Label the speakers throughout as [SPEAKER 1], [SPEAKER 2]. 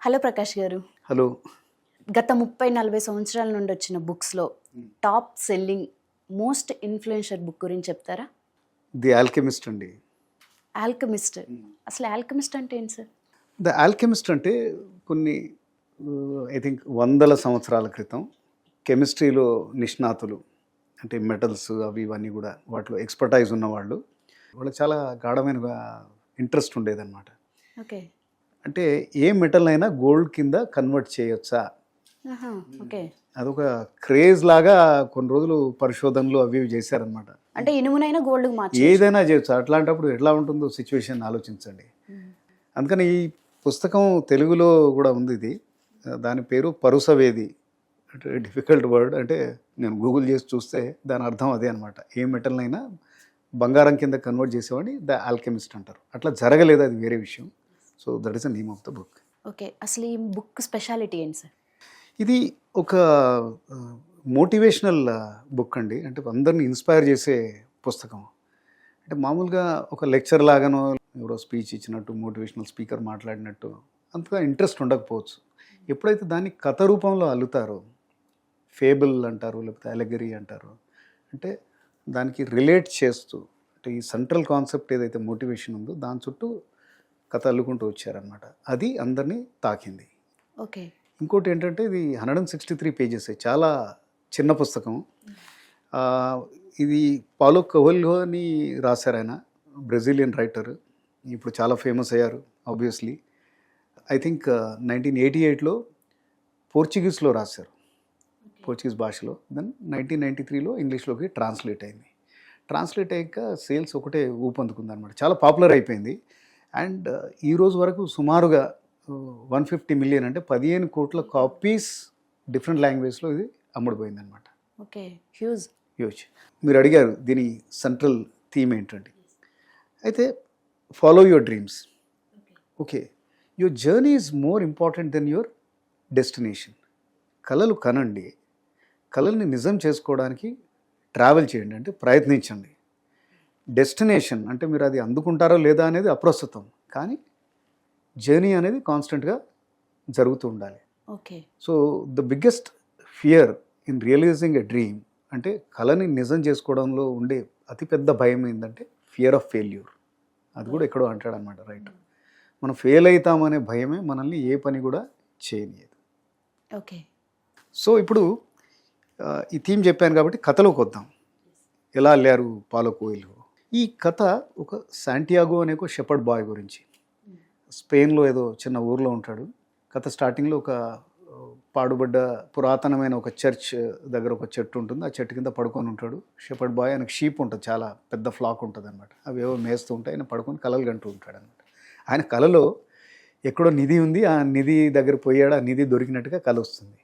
[SPEAKER 1] Hello Prakash గారు.
[SPEAKER 2] Hello.
[SPEAKER 1] గత ముప్పై నలభై సంవత్సరాల నుండి వచ్చిన బుక్స్లో top selling most influential book గురించి చెప్తారా?
[SPEAKER 2] ది ఆల్కెమిస్ట్ అండి.
[SPEAKER 1] ఆల్కమిస్ట్. అసలు ఆల్కమిస్ట్ అంటే ఏంటి సార్?
[SPEAKER 2] ద ఆల్కెమిస్ట్ అంటే కొన్ని ఐ థింక్ వందల సంవత్సరాల క్రితం కెమిస్ట్రీలో నిష్ణాతులు అంటే మెటల్స్ అవి ఇవన్నీ కూడా వాటిలో ఎక్స్పర్టైజ్ ఉన్నవాళ్ళు. వాళ్ళకి చాలా గాఢమైన ఇంట్రెస్ట్ ఉండేదన్నమాట.
[SPEAKER 1] ఓకే.
[SPEAKER 2] అంటే ఏ మెటల్ అయినా గోల్డ్ కింద కన్వర్ట్ చేయొచ్చా?
[SPEAKER 1] ఓకే.
[SPEAKER 2] అదొక క్రేజ్ లాగా కొన్ని రోజులు పరిశోధనలు అవి చేశారనమాట
[SPEAKER 1] అంటే ఇనుమునైనా గోల్డ్
[SPEAKER 2] ఏదైనా చేయొచ్చు. అట్లాంటప్పుడు ఎట్లా ఉంటుందో సిచ్యువేషన్ ఆలోచించండి. అందుకని ఈ పుస్తకం తెలుగులో కూడా ఉంది ఇది. దాని పేరు పరుసవేది. అంటే డిఫికల్ట్ వర్డ్. అంటే నేను గూగుల్ చేసి చూస్తే దాని అర్థం అదే అనమాట ఏ మెటల్నైనా బంగారం కింద కన్వర్ట్ చేసేవాడిని ద ఆల్కెమిస్ట్ అంటారు. అట్లా జరగలేదు అది వేరే విషయం? So that is the name of the book
[SPEAKER 1] okay అసలు ఈ బుక్ స్పెషాలిటీ ఏంటి సార్
[SPEAKER 2] ఇది ఒక మోటివేషనల్ బుక్ అండి. అంటే అందరిని ఇన్స్పైర్ చేసే పుస్తకం. అంటే మామూలుగా ఒక లెక్చర్ లాగానో ఎవరో స్పీచ్ ఇచ్చినట్టు మోటివేషనల్ స్పీకర్ మాట్లాడినట్టు అంతగా ఇంట్రెస్ట్ ఉండకపోవచ్చు. ఎప్పుడైతే దాన్ని కథ రూపంలో అల్లుతారో ఫేబుల్ అంటారు లేకపోతే అలెగరీ అంటారు అంటే దానికి రిలేట్ చేస్తూ అంటే ఈ సెంట్రల్ కాన్సెప్ట్ ఏదైతే మోటివేషన్ ఉందో దాని చుట్టూ కథ అల్లుకుంటూ వచ్చారనమాట అది అందరినీ తాకింది.
[SPEAKER 1] ఓకే.
[SPEAKER 2] ఇంకోటి ఏంటంటే ఇది hundred and sixty three pages. చాలా చిన్న పుస్తకం. ఇది పాలో కవల్హో అని రాశారు ఆయన బ్రెజిలియన్ రైటర్. ఇప్పుడు చాలా ఫేమస్ అయ్యారు obviously. I think nineteen eighty ఎయిట్లో పోర్చుగీస్లో రాశారు. పోర్చుగీస్ భాషలో. దెన్ నైన్టీన్ నైంటీ త్రీలో ఇంగ్లీష్లోకి ట్రాన్స్లేట్ అయింది. ట్రాన్స్లేట్ అయ్యాక సేల్స్ ఒకటే ఊపందుకుంది అనమాట చాలా పాపులర్ అయిపోయింది. అండ్ ఈ రోజు వరకు సుమారుగా వన్ ఫిఫ్టీ మిలియన్ అంటే పదిహేను కోట్ల కాపీస్ డిఫరెంట్ లాంగ్వేజ్లో ఇది అమ్ముడుపోయింది అనమాట
[SPEAKER 1] ఓకే హ్యూజ్.
[SPEAKER 2] హ్యూజ్. మీరు అడిగారు దీని సెంట్రల్ థీమ్ ఏంటండి? అయితే follow your dreams. Okay your journey is more important than your destination. కళలు కనండి. కళల్ని నిజం చేసుకోవడానికి ట్రావెల్ చేయండి అంటే ప్రయత్నించండి. డెస్టినేషన్ అంటే మీరు అది అందుకుంటారో లేదా అనేది అప్రస్తుతం. కానీ జర్నీ అనేది కాన్స్టెంట్గా జరుగుతూ ఉండాలి.
[SPEAKER 1] Okay.
[SPEAKER 2] So the biggest fear in realising a dream అంటే కళని నిజం చేసుకోవడంలో ఉండే అతిపెద్ద భయం ఏంటంటే ఫియర్ ఆఫ్ ఫెయిల్యూర్. అది కూడా ఎక్కడో అంటాడు అనమాట రైట్ మనం ఫెయిల్ అవుతామనే భయమే మనల్ని ఏ పని కూడా చేయనియదు.
[SPEAKER 1] ఓకే.
[SPEAKER 2] సో ఇప్పుడు ఈ థీమ్ చెప్పాను కాబట్టి కథలోకి వద్దాం. ఎలా వెళ్ళారు పాలో కోయిలు ఈ కథ ఒక శాంటియాగో అనే ఒక షెపర్డ్ బాయ్ గురించి. స్పెయిన్లో ఏదో చిన్న ఊర్లో ఉంటాడు. కథ స్టార్టింగ్లో ఒక పాడుబడ్డ పురాతనమైన ఒక చర్చ్ దగ్గర ఒక చెట్టు ఉంటుంది. ఆ చెట్టు కింద పడుకొని ఉంటాడు. షెపర్డ్ బాయ్ ఆయనకు షీప్ ఉంటుంది. చాలా పెద్ద ఫ్లాక్ ఉంటుంది అనమాట అవి ఏవో మేస్తూ ఉంటాయి. ఆయన పడుకొని కలలు కంటూ ఉంటాడు అనమాట ఆయన కలలో ఎక్కడో నిధి ఉంది. ఆ నిధి దగ్గర పోయాడు ఆ నిధి దొరికినట్టుగా కల వస్తుంది.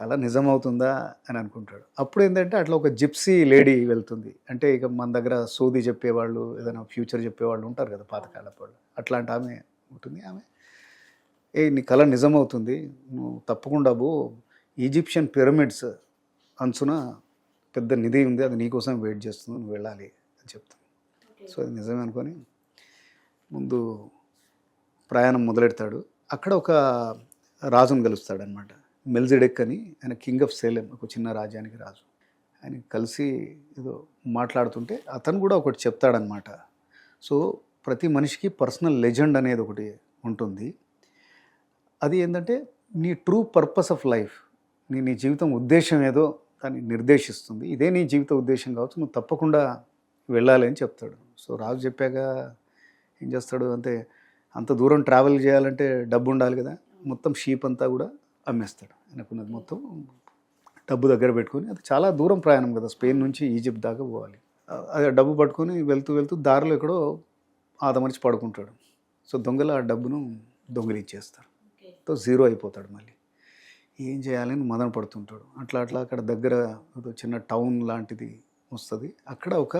[SPEAKER 2] కళ నిజమవుతుందా అని అనుకుంటాడు. అప్పుడు ఏంటంటే అట్లా ఒక జిప్సీ లేడీ వెళ్తుంది. అంటే ఇక మన దగ్గర సోది చెప్పేవాళ్ళు ఏదైనా ఫ్యూచర్ చెప్పేవాళ్ళు ఉంటారు కదా పాతకాలపు వాళ్ళు. అట్లాంటి ఆమె ఉంటుంది. ఆమె ఏ నీ కళ నిజమవుతుంది. నువ్వు తప్పకుండా బో ఈజిప్షియన్ పిరమిడ్స్ అంచున పెద్ద నిధి ఉంది. అది నీకోసం వెయిట్ చేస్తుంది. నువ్వు వెళ్ళాలి అని చెప్తాను సో అది నిజమే అనుకొని ముందు ప్రయాణం మొదలెడతాడు. అక్కడ ఒక రాజును కలుస్తాడు అనమాట మెల్జిడెక్ అని ఆయన కింగ్ ఆఫ్ సేలం ఒక చిన్న రాజ్యానికి రాజు. ఆయన కలిసి ఏదో మాట్లాడుతుంటే అతను కూడా ఒకటి చెప్తాడనమాట సో ప్రతి మనిషికి పర్సనల్ లెజెండ్ అనేది ఒకటి ఉంటుంది. అది ఏంటంటే నీ ట్రూ పర్పస్ ఆఫ్ లైఫ్ నీ నీ జీవితం ఉద్దేశం ఏదో దాన్ని నిర్దేశిస్తుంది. ఇదే నీ జీవిత ఉద్దేశం కావచ్చు నువ్వు తప్పకుండా వెళ్ళాలి అని చెప్తాడు. సో రాజు చెప్పాక ఏం చేస్తాడు అంటే అంత దూరం ట్రావెల్ చేయాలంటే డబ్బు ఉండాలి కదా మొత్తం షీప్ అంతా కూడా అమ్మేస్తాడు ఆయనకున్నది మొత్తం డబ్బు దగ్గర పెట్టుకొని. అది చాలా దూరం ప్రయాణం కదా స్పెయిన్ నుంచి ఈజిప్ట్ దాకా పోవాలి. అది డబ్బు పట్టుకొని వెళ్తూ వెళ్తూ దారిలో ఎక్కడో ఆదమరిచి పడుకుంటాడు. సో దొంగలు ఆ డబ్బును దొంగిలించేస్తారు తో జీరో అయిపోతాడు మళ్ళీ. ఏం చేయాలని మదన పడుతుంటాడు. అట్లా అట్లా అక్కడ దగ్గర చిన్న టౌన్ లాంటిది వస్తుంది. అక్కడ ఒక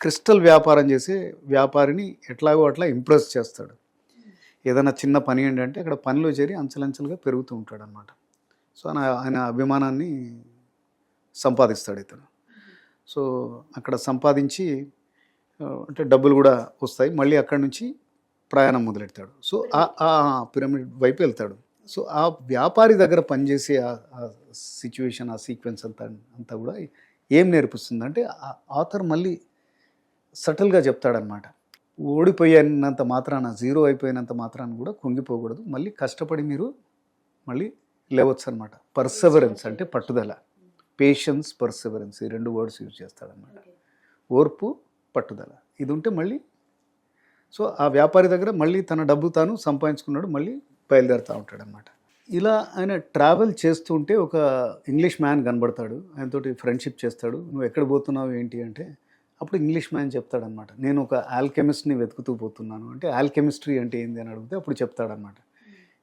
[SPEAKER 2] క్రిస్టల్ వ్యాపారం చేసే వ్యాపారిని ఎట్లాగో అట్లా ఇంప్రెస్ చేస్తాడు. ఏదైనా చిన్న పని ఏంటంటే అక్కడ పనిలో చేరి అంచెలంచెలుగా పెరుగుతూ ఉంటాడు అనమాట సో ఆయన ఆయన అభిమానాన్ని సంపాదిస్తాడు ఇతను. సో అక్కడ సంపాదించి అంటే డబ్బులు కూడా వస్తాయి. మళ్ళీ అక్కడి నుంచి ప్రయాణం మొదలెడతాడు. సో ఆ- ఆ పిరమిడ్ వైపు వెళ్తాడు. సో ఆ వ్యాపారి దగ్గర పనిచేసే ఆ సిచ్యువేషన్ ఆ సీక్వెన్స్ అంతా అంతా కూడా ఏం నేర్పిస్తుంది అంటే ఆథర్ మళ్ళీ సటిల్గా చెప్తాడనమాట. ఓడిపోయినంత మాత్రాన జీరో అయిపోయినంత మాత్రాన కూడా కుంగిపోకూడదు. మళ్ళీ కష్టపడి మీరు మళ్ళీ లేవచ్చు అనమాట పర్సెవరెన్స్ అంటే పట్టుదల. పేషెన్స్ పర్సెవరెన్స్ ఈ రెండు వర్డ్స్ యూజ్ చేస్తాడనమాట. ఓర్పు పట్టుదల. ఇది ఉంటే మళ్ళీ సో ఆ వ్యాపారి దగ్గర మళ్ళీ తన డబ్బు తాను సంపాదించుకున్నాడు మళ్ళీ బయలుదేరుతూ ఉంటాడు అనమాట ఇలా ఆయన ట్రావెల్ చేస్తూ ఉంటే ఒక ఇంగ్లీష్ మ్యాన్ కనబడతాడు. ఆయనతోటి ఫ్రెండ్షిప్ చేస్తాడు. నువ్వు ఎక్కడ పోతున్నావు? ఏంటి? అంటే అప్పుడు ఇంగ్లీష్ మ్యాన్ చెప్తాడనమాట. నేను ఒక ఆల్కెమిస్ట్ని వెతుకుతూ పోతున్నాను. అంటే ఆల్కెమిస్ట్రీ అంటే ఏంది అని అడిగితే అప్పుడు చెప్తాడనమాట.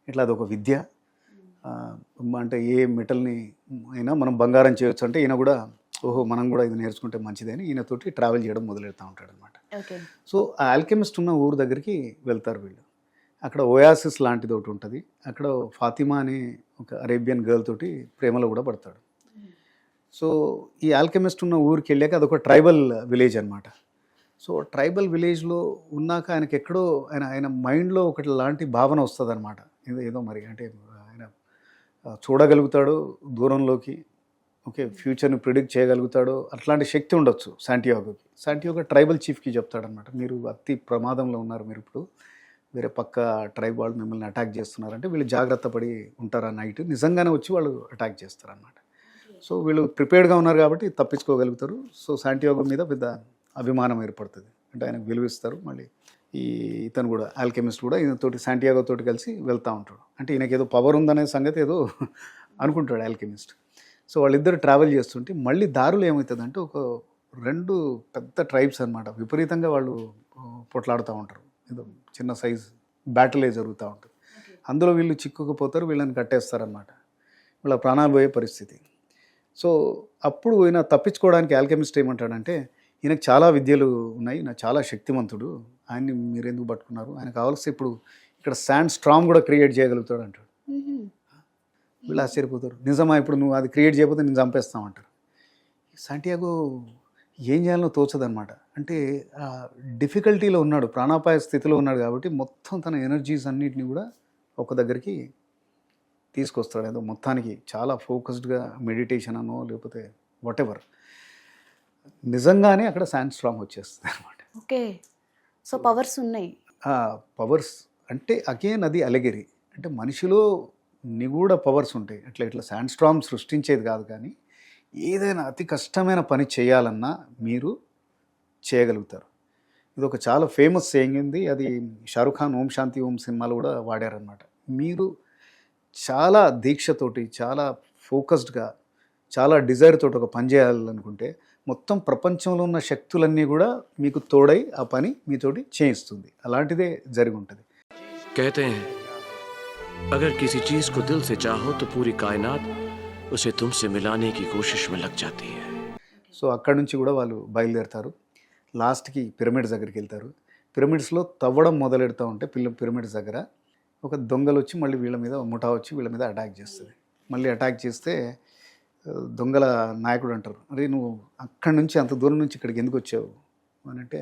[SPEAKER 2] ఇట్లా అదొక విద్య. అంటే ఏ మెటల్ని అయినా మనం బంగారం చేయొచ్చు అంటే ఈయన కూడా ఓహో మనం కూడా ఇది నేర్చుకుంటే మంచిదని ఈయనతోటి ట్రావెల్ చేయడం మొదలెడతా ఉంటాడు అనమాట
[SPEAKER 1] ఓకే.
[SPEAKER 2] సో ఆ ఆల్కెమిస్ట్ ఉన్న ఊరు దగ్గరికి వెళ్తారు వీళ్ళు. అక్కడ ఓయాసిస్ లాంటిది ఒకటి ఉంటుంది. అక్కడ ఫాతిమా అనే ఒక అరేబియన్ గర్ల్ తోటి ప్రేమలో కూడా పడతాడు. సో ఈ ఆల్కెమిస్ట్ ఉన్న ఊరికి వెళ్ళాక అదొక ట్రైబల్ విలేజ్ అనమాట సో ట్రైబల్ విలేజ్లో ఉన్నాక ఆయనకి ఎక్కడో ఆయన ఆయన మైండ్లో ఒకటి లాంటి భావన వస్తుంది అనమాట ఏదో ఏదో మరి అంటే ఆయన చూడగలుగుతాడు దూరంలోకి ఓకే ఫ్యూచర్ని ప్రిడిక్ట్ చేయగలుగుతాడు అట్లాంటి శక్తి ఉండొచ్చు శాంటియోగోకి. శాంటియోగో ట్రైబల్ చీఫ్కి చెప్తాడనమాట మీరు అతి ప్రమాదంలో ఉన్నారు మీరు ఇప్పుడు. వేరే పక్క ట్రైబ్ వాళ్ళు మిమ్మల్ని అటాక్ చేస్తున్నారంటే వీళ్ళు జాగ్రత్త పడి ఉంటారు ఆ నైట్ నిజంగానే వచ్చి వాళ్ళు అటాక్ చేస్తారన్నమాట. సో వీళ్ళు ప్రిపేర్డ్గా ఉన్నారు కాబట్టి తప్పించుకోగలుగుతారు. సో శాంటియాగో మీద పెద్ద అభిమానం ఏర్పడుతుంది. అంటే ఆయనకు విలువిస్తారు. మళ్ళీ ఈ ఇతను కూడా ఆల్కెమిస్ట్ కూడా ఈయనతోటి శాంటియాగో తోటి కలిసి వెళ్తూ ఉంటాడు. అంటే ఈయనకి ఏదో పవర్ ఉందనే సంగతి ఏదో అనుకుంటాడు ఆల్కెమిస్ట్ సో వాళ్ళిద్దరు ట్రావెల్ చేస్తుంటే మళ్ళీ దారులు ఏమవుతుందంటే ఒక రెండు పెద్ద ట్రైబ్స్ అన్నమాట. విపరీతంగా వాళ్ళు పొట్లాడుతూ ఉంటారు. ఏదో చిన్న సైజ్ బ్యాటిలే జరుగుతూ ఉంటుంది. అందులో వీళ్ళు చిక్కుకుపోతారు వీళ్ళని కట్టేస్తారనమాట వీళ్ళ ప్రాణాలు పోయే పరిస్థితి. సో అప్పుడు ఈయన తప్పించుకోవడానికి ఆల్కెమిస్ట్ ఏమంటాడంటే ఈయనకు చాలా విద్యలు ఉన్నాయి ఈయన చాలా శక్తివంతుడు ఆయన్ని మీరు ఎందుకు పట్టుకున్నారు? ఆయన కావాల్సి ఇప్పుడు ఇక్కడ శాండ్ స్ట్రామ్ కూడా క్రియేట్ చేయగలుగుతాడు అంటాడు. వీళ్ళు ఆశ్చర్యపోతారు. నిజమా ఇప్పుడు నువ్వు అది క్రియేట్ చేయకపోతే నేను చంపేస్తామంటారు సాంటియాగో ఏం చేయాలో తోచదనమాట అంటే డిఫికల్టీలో ఉన్నాడు ప్రాణాపాయ స్థితిలో ఉన్నాడు కాబట్టి మొత్తం తన ఎనర్జీస్ అన్నిటిని కూడా ఒక దగ్గరికి తీసుకొస్తాడు ఏదో మొత్తానికి చాలా ఫోకస్డ్గా మెడిటేషన్ అనో లేకపోతే వాట్ ఎవర్ నిజంగానే అక్కడ శాండ్ స్ట్రామ్ వచ్చేస్తుంది అనమాట
[SPEAKER 1] ఓకే. సో పవర్స్ ఉన్నాయి.
[SPEAKER 2] పవర్స్ అంటే అగైన్ అది అలగిరి అంటే మనిషిలో నిగూఢ పవర్స్ ఉంటాయి. అట్లా ఇట్లా శాండ్ స్ట్రామ్ సృష్టించేది కాదు కానీ ఏదైనా అతి కష్టమైన పని చేయాలన్నా మీరు చేయగలుగుతారు. ఇది ఒక చాలా ఫేమస్ సేయింగ్ ఉంది. అది షారుఖ్ ఖాన్ ఓం శాంతి ఓం సినిమాలో కూడా వాడారనమాట మీరు చాలా దీక్షతోటి చాలా ఫోకస్డ్గా చాలా డిజైర్ తోటి ఒక పని చేయాలనుకుంటే మొత్తం ప్రపంచంలో ఉన్న శక్తులన్నీ కూడా మీకు తోడై ఆ పని మీతోటి చేయిస్తుంది అలాంటిదే జరిగి ఉంటుంది
[SPEAKER 3] कहते हैं अगर किसी चीज को दिल से चाहो तो पूरी कायनात उसे तुमसे मिलाने की कोशिश में लग जाती है
[SPEAKER 2] సో అక్కడి నుంచి కూడా వాళ్ళు బయలుదేరుతారు లాస్ట్కి పిరమిడ్స్ దగ్గరికి వెళ్తారు పిరమిడ్స్లో తవ్వడం మొదలెడుతూ ఉంటే పిల్ల పిరమిడ్స్ దగ్గర ఒక దొంగలు వచ్చి మళ్ళీ వీళ్ళ మీద ముఠా వచ్చి వీళ్ళ మీద అటాక్ చేస్తుంది. మళ్ళీ అటాక్ చేస్తే దొంగల నాయకుడు అంటారు అరే నువ్వు అక్కడి నుంచి అంత దూరం నుంచి ఇక్కడికి ఎందుకు వచ్చావు? అని అంటే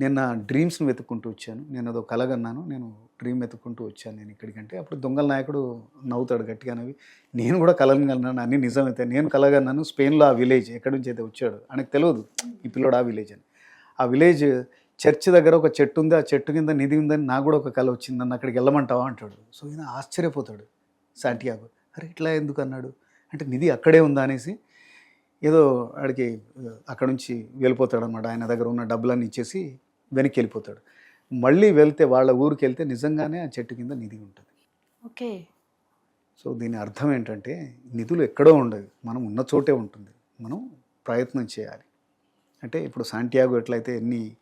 [SPEAKER 2] నేను నా డ్రీమ్స్ని వెతుక్కుంటూ వచ్చాను. నేను అదో కలగన్నాను నేను డ్రీమ్ వెతుక్కుంటూ వచ్చాను నేను ఇక్కడికంటే అప్పుడు దొంగల నాయకుడు నవ్వుతాడు గట్టిగా నవ్వి నేను కూడా కలగన్నాను అన్ని నిజమైతే నేను కలగన్నాను స్పెయిన్లో ఆ విలేజ్ ఎక్కడి నుంచి అయితే వచ్చాడు? ఆయనకు తెలియదు ఈ పిల్లోడు ఆ విలేజ్ అని. ఆ విలేజ్ చర్చ్ దగ్గర ఒక చెట్టు ఉంది ఆ చెట్టు కింద నిధి ఉందని నాకు కూడా ఒక కళ వచ్చింది. నన్ను అక్కడికి వెళ్ళమంటావా అంటాడు. సో ఈయన ఆశ్చర్యపోతాడు సాంటియాగో అరే ఇట్లా ఎందుకు అన్నాడు? అంటే నిధి అక్కడే ఉందా అనేసి ఏదో ఆడికి అక్కడ నుంచి వెళ్ళిపోతాడు అనమాట ఆయన దగ్గర ఉన్న డబ్బులన్నీ ఇచ్చేసి వెనక్కి వెళ్ళిపోతాడు. మళ్ళీ వెళ్తే వాళ్ళ ఊరికి వెళ్తే నిజంగానే ఆ చెట్టు కింద నిధి ఉంటుంది.
[SPEAKER 1] ఓకే.
[SPEAKER 2] సో దీని అర్థం ఏంటంటే నిధులు ఎక్కడో ఉండవు. మనం ఉన్న చోటే ఉంటుంది. మనం ప్రయత్నం చేయాలి. అంటే ఇప్పుడు శాంటియాగో ఎట్లయితే ఎన్ని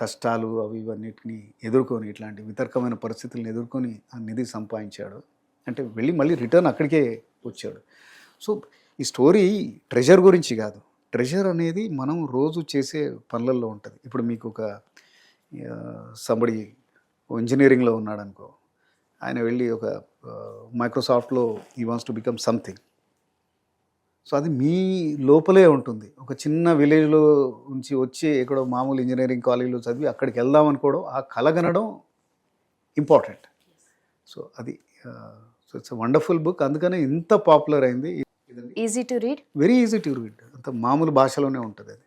[SPEAKER 2] కష్టాలు అవి ఇవన్నిటిని ఎదుర్కొని ఇట్లాంటి వితర్కమైన పరిస్థితులను ఎదుర్కొని ఆ నిధి సంపాదించాడు. అంటే వెళ్ళి మళ్ళీ రిటర్న్ అక్కడికే వచ్చాడు. సో ఈ స్టోరీ ట్రెజర్ గురించి కాదు. ట్రెజర్ అనేది మనం రోజు చేసే పనులలో ఉంటుంది. ఇప్పుడు మీకు ఒక సంబడి ఇంజనీరింగ్లో ఉన్నాడు అనుకో ఆయన వెళ్ళి ఒక మైక్రోసాఫ్ట్లో he wants to become something so అది మీ లోపలే ఉంటుంది. ఒక చిన్న విలేజ్లో నుంచి వచ్చి ఎక్కడో మామూలు ఇంజనీరింగ్ కాలేజీలో చదివి అక్కడికి వెళ్దాం అనుకోవడం ఆ కలగనడం ఇంపార్టెంట్ సో అది సో ఇట్స్ వండర్ఫుల్ బుక్ అందుకనే ఇంత పాపులర్ అయింది.
[SPEAKER 1] Easy to read
[SPEAKER 2] very easy to read అంత మామూలు భాషలోనే ఉంటుంది అది.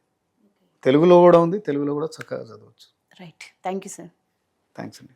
[SPEAKER 2] తెలుగులో కూడా ఉంది తెలుగులో కూడా చక్కగా చదవచ్చు.
[SPEAKER 1] Right thank you sir
[SPEAKER 2] thanks అండి